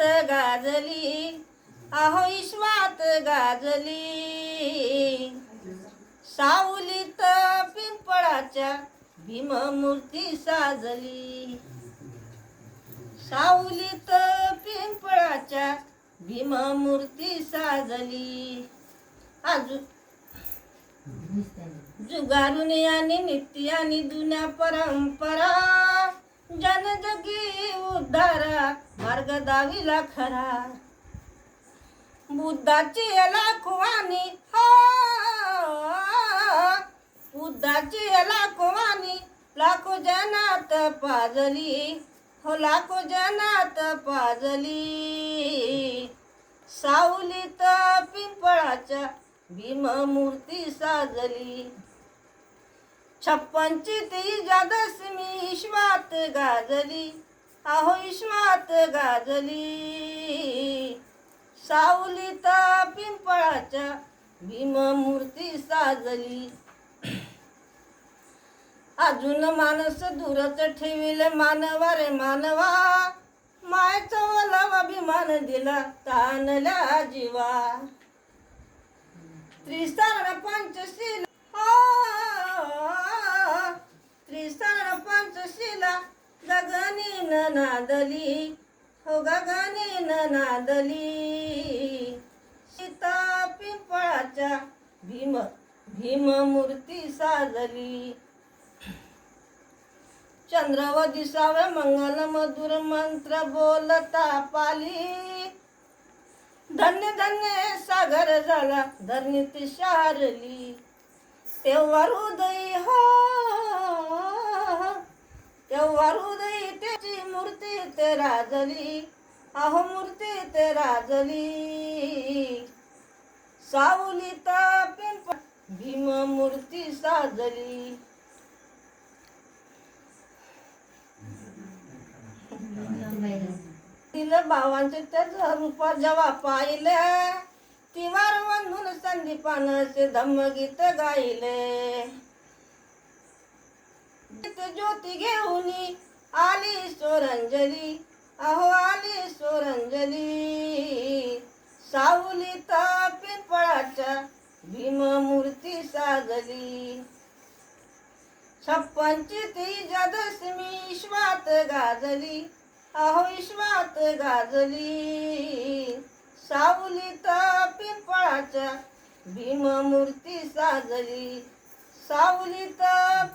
गाजली. आहो ईश्वात गाजली. सावलीत पिंपळाच्या भीममूर्ती साजली. सावलीत पिंपळाच्या भीममूर्ती साजली. अजून जुगारून आणि नित्य आणि जुन्या परंपरा मार्ग दाविला खरा. बुद्धाची लाखवानी हा. हो. बुद्धाची लाखवानी लाखो जनात पाजली. हो लाखो जनात पाजली. सावलीत पिंपळाच्या भीममूर्ती साजली. छप्पनची ती जादस्मी श्वात गाजली. आहो ईश्वात गाजली. सावलीता पिंपळाच्या भीममूर्ती साजली. अजून माणस दूरच ठेविले मानवा रे मानवा. मायचा ओलावा अभिमान दिला तानल्या जीवा. त्रिसार पंच गगनी नादली हो गगनी नादली सीता पिंपळाच्या भीम भीममूर्ती साजली चंद्र व दिसावे मंगल मधुर मंत्र बोलता पाली धन्य धन्य सागर झाला धरणीत शारली तेव्हा हृदय हा तेव्हा हृदय मूर्ती राजली. अहो मूर्ती ते राजली सावलीता पिंप भीम मूर्ती साजली. तिला भावांचे त्याच रूप जेव्हा पाहिले तिवार वंधून संदीपानाचे धम्मगीत गायले. ज्योती घेऊन आली. स्वरंजली अहो आली स्वरंजली सावलीता पिंपळाच्या भीममूर्ती साजली. छप्पनची ती जदस्मी ईश्वात गाजली. अहो ईश्वात गाजली. सावलीता पिंपळाच्या भीममूर्ती साजली. सावलीता